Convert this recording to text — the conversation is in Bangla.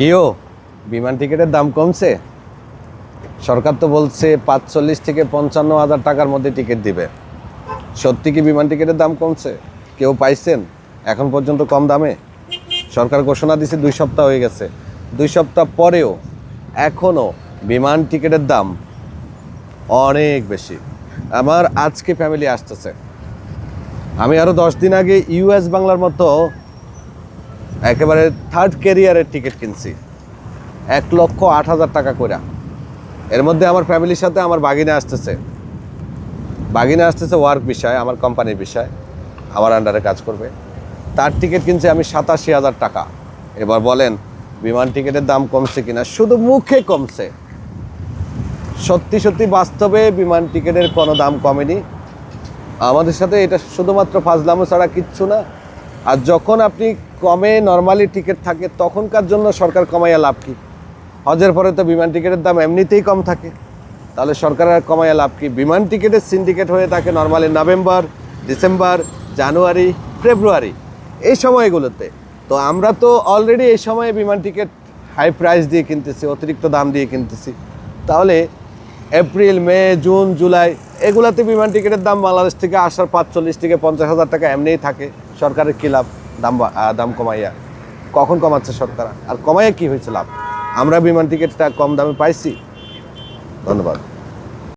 কিও বিমান টিকিটের দাম কমছে? সরকার তো বলছে পাঁচচল্লিশ থেকে পঞ্চান্ন হাজার টাকার মধ্যে টিকিট দিবে। সত্যি কি বিমান টিকিটের দাম কমছে? কেউ পাইছেন? এখন পর্যন্ত কম দামে? সরকার ঘোষণা দিছে দুই সপ্তাহ হয়ে গেছে। দুই সপ্তাহ পরেও এখনও বিমান টিকিটের দাম অনেক বেশি। আমার আজকে ফ্যামিলি আসতেছে। আমি আরও দশ দিন আগে ইউএস বাংলার মতো একেবারে থার্ড ক্যারিয়ারের টিকিট কিনছি। এক লক্ষ আট হাজার টাকা করে এর মধ্যে আমার ফ্যামিলির সাথে আমার বাগিনা আসতেছে। বাগিনা আসতেছে ওয়ার্ক বিষয়, আমার কোম্পানির বিষয়, আমার আন্ডারে কাজ করবে। তার টিকিট কিনছি আমি সাতাশি হাজার টাকা। এবার বলেন, বিমান টিকিটের দাম কমছে কিনা? শুধু মুখে কমছে। সত্যি সত্যি বাস্তবে বিমান টিকিটের কোনো দাম কমেনি। আমাদের সাথে এটা শুধুমাত্র ফাজলামো ছাড়া কিচ্ছু না আর যখন আপনি কমে নর্মালি টিকিট থাকে, তখনকার জন্য সরকার কমাইয়া লাভ কি? হজের পরে তো বিমান টিকিটের দাম এমনিতেই কম থাকে। তাহলে সরকারের কমাইয়া লাভ কি? বিমান টিকিটের সিন্ডিকেট হয়ে থাকে normally November, December, January, February, এই সময়গুলোতে। তো আমরা তো অলরেডি এই সময়ে বিমান টিকিট হাই প্রাইস দিয়ে কিনতেছি, অতিরিক্ত দাম দিয়ে কিনতেছি। তাহলে এপ্রিল, মে, জুন, জুলাই এগুলাতে বিমান টিকিটের দাম বাংলাদেশ থেকে আসার পাঁচচল্লিশ থেকে পঞ্চাশ হাজার টাকা এমনিই থাকে। সরকারের কী লাভ? দাম দাম কমাইয়া। কখন কমাচ্ছে সরকার? আর কমাইয়া কি হয়েছে লাভ? আমরা বিমান টিকিটটা কম দামে পাইছি। ধন্যবাদ।